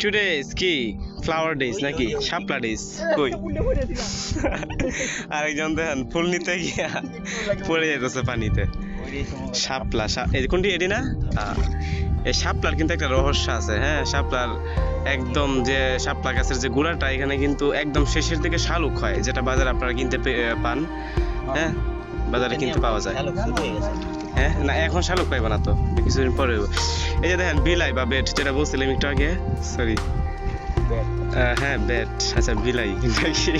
Today কি? Flower days নাকি? শাপলা days কই? আরেকজন দেখেন ফুল নিতে গিয়া পড়ে যেতেছে পানিতে। শাপলা কোনটি? এটি না? এই শাপলার কিন্তু একটা রহস্য আছে হ্যাঁ? শাপলার একদম যে শাপলা গাছের যে গুড়াটা, এখানে কিন্তু একদম শেষের দিকে শালুক হয়, যেটা বাজারে আপনারা কিনতে পান হ্যাঁ? বাজারে কিনতে পাওয়া যায়। হ্যাঁ না এখন শালুক পাইবা না তো কিছুদিন পরে এই যে দেখেন বিলাই বা বেট যেটা বলছিলাম একটু আগে সরি হ্যাঁ বেড। আচ্ছা বিলাই নাকি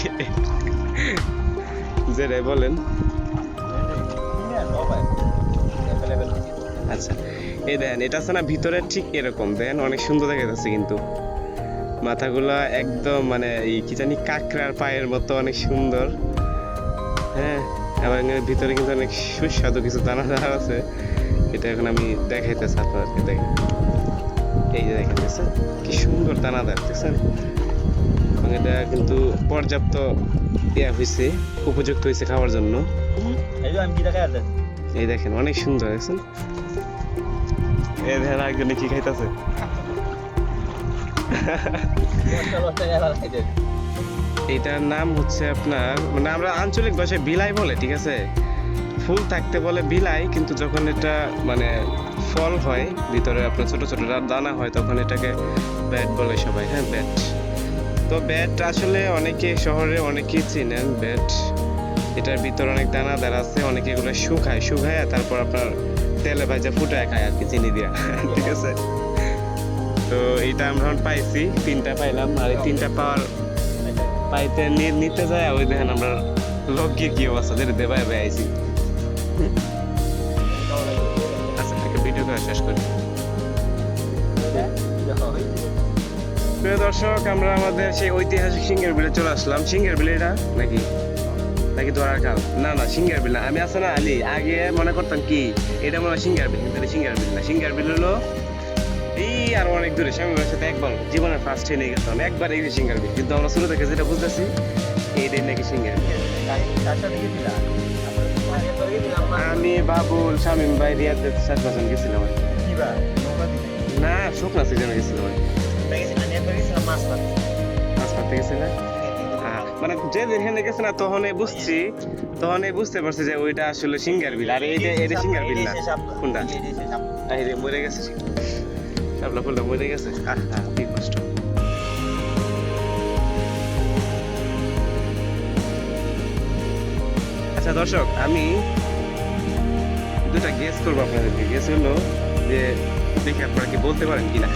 যেটাই বলেন। আচ্ছা এই দেখেন এটা আছে না ভিতরে ঠিক এরকম। দেখেন অনেক সুন্দর দেখা যাচ্ছে কিন্তু। মাথাগুলা একদম মানে এই কি জানি কাঁকড়ার পায়ের মতো অনেক সুন্দর। হ্যাঁ? আবার এখানে ভিতরে কিন্তু অনেক সুস্বাদু কিছু দানা দানা আছে। এটা এখন আমি দেখাইতেছি আপনাদেরকে দেখেন। এই যে দেখছেন? কি সুন্দর দানাদার দেখছেন? এবং এটা কিন্তু পর্যাপ্ত ইয়া হয়েছে উপযুক্ত হয়েছে খাওয়ার জন্য। এই দেখেন অনেক সুন্দর দেখছেন? এই দেখেন একজনে কি খাইতেছে? এটার নাম হচ্ছে আপনার মানে আমরা আঞ্চলিক ভাষায় বিলাই বলে, ঠিক আছে? ফুল থাকতে বলে বিলাই, কিন্তু যখন এটা মানে ফল হয়, ভিতরে আপনার ছোট ছোট দানা হয়, তখন এটাকে ব্যাট বলে সবাই হ্যাঁ ব্যাট। তো ব্যাট আসলে অনেকে শহরে অনেকেই চিনেন, ব্যাট। এটার ভিতরে অনেক দানাদার আছে, অনেকে এগুলো শুকায় শুকায় তারপর আপনার তেলে ভাজা ফুটায় খায় আর কি, চিনি দিয়া, ঠিক আছে? তো এইটা আমরা পাইছি, তিনটা পাইলাম, আর এই তিনটা পাওয়ার পাইতে নিতে যায়, ওই দেখেন আমরা লক্ষ্যে কি অবস্থা যেটা দেবাই আইছি। আচ্ছা ভিডিও করে শেষ করি। প্রিয় দর্শক, আমরা আমাদের সেই ঐতিহাসিক সিঙ্গের বিলে চলে আসলাম। সিঙ্গের বিল এটা নাকি? নাকি দোয়ার খাল? না না, সিঙ্গার বিল আমি আছে না আলি, আগে মনে করতাম কি, এটা মনে হয় সিঙ্গার বিল, কিন্তু সিঙ্গার বিল না। সিঙ্গার বিল হলো এই আর অনেক দূরে স্বামীর সাথে একবার জীবনের ফার্স্ট ট্রেনে গেছিলাম একবার এই সিঙ্গার বিল কিন্তু আমরা শুরু থেকে যেটা বুঝতেছি এইটাই নাকি সিঙ্গার আমি বাবুল শামিম ভাই রিয়াদ সাত বছর গেছিলাম আর। না শুকনা সিজনে গেছিলাম আর। মাছ মারতে গেছিলাম হ্যাঁ, মানে যে যেখানে গেছে না তখনই বুঝছি তখনই বুঝতে পারছি যে ওইটা আসলে সিঙ্গার বিল। আর এইটা এটা সিঙ্গার বিল না কোনটা? এই যে মরে গেছে শাপলা ফুলটা মরে গেছে আহ কি কষ্ট আচ্ছা দর্শক আমি দুটা গেস করব আপনাদেরকে গেস হলো যে দেখে আপনারা কি বলতে পারেন কিনা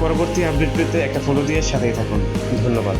পরবর্তী আপডেট পেতে একটা ফলো দিয়ে সাথেই থাকুন ধন্যবাদ